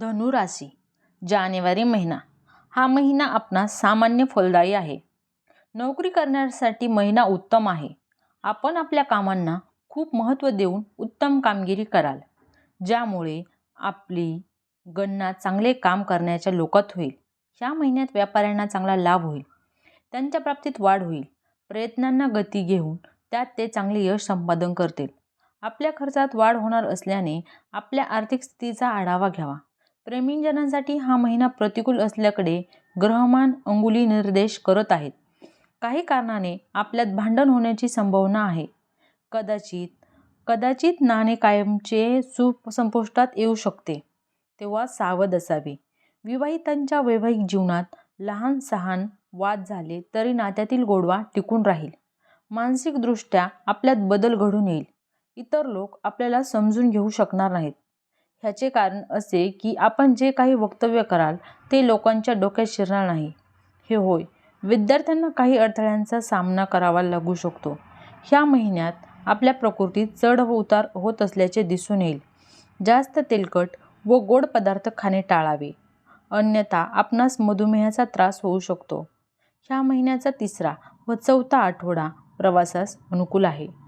धनुराशी जानेवारी महिना. हा महिना आपणास सामान्य फलदायी आहे. नोकरी करण्यासाठी महिना उत्तम आहे. आपण आपल्या कामांना खूप महत्त्व देऊन उत्तम कामगिरी कराल. ज्यामुळे आपली गणना चांगले काम करण्याच्या लोकात होईल. ह्या महिन्यात व्यापाऱ्यांना चांगला लाभ होईल. त्यांच्या प्राप्तीत वाढ होईल. प्रयत्नांना गती घेऊन त्यात ते चांगले यश संपादन करतील. आपल्या खर्चात वाढ होणार असल्याने आपल्या आर्थिक स्थितीचा आढावा घ्यावा. प्रेमीजनांसाठी हा महिना प्रतिकूल असल्याकडे ग्रहमान अंगुली निर्देश करत आहेत. काही कारणाने आपल्यात भांडण होण्याची संभावना आहे. कदाचित कदाचित नाणे कायमचे सुसंपुष्टात येऊ शकते. तेव्हा सावध असावे. विवाहितांच्या वैवाहिक जीवनात लहान सहान वाद झाले तरी नात्यातील गोडवा टिकून राहील. मानसिकदृष्ट्या आपल्यात बदल घडून येईल. इतर लोक आपल्याला समजून घेऊ शकणार नाहीत. ह्याचे कारण असे की आपण जे काही वक्तव्य कराल ते लोकांच्या डोक्यात शिरणार नाही. हे होय. विद्यार्थ्यांना काही अडथळ्यांचा सामना करावा लागू शकतो. ह्या महिन्यात आपल्या प्रकृतीत चढ व उतार होत असल्याचे दिसून येईल. जास्त तेलकट व गोड पदार्थ खाणे टाळावे. अन्यथा आपणास मधुमेहाचा त्रास होऊ शकतो. ह्या महिन्याचा तिसरा व चौथा आठवडा प्रवासास अनुकूल आहे.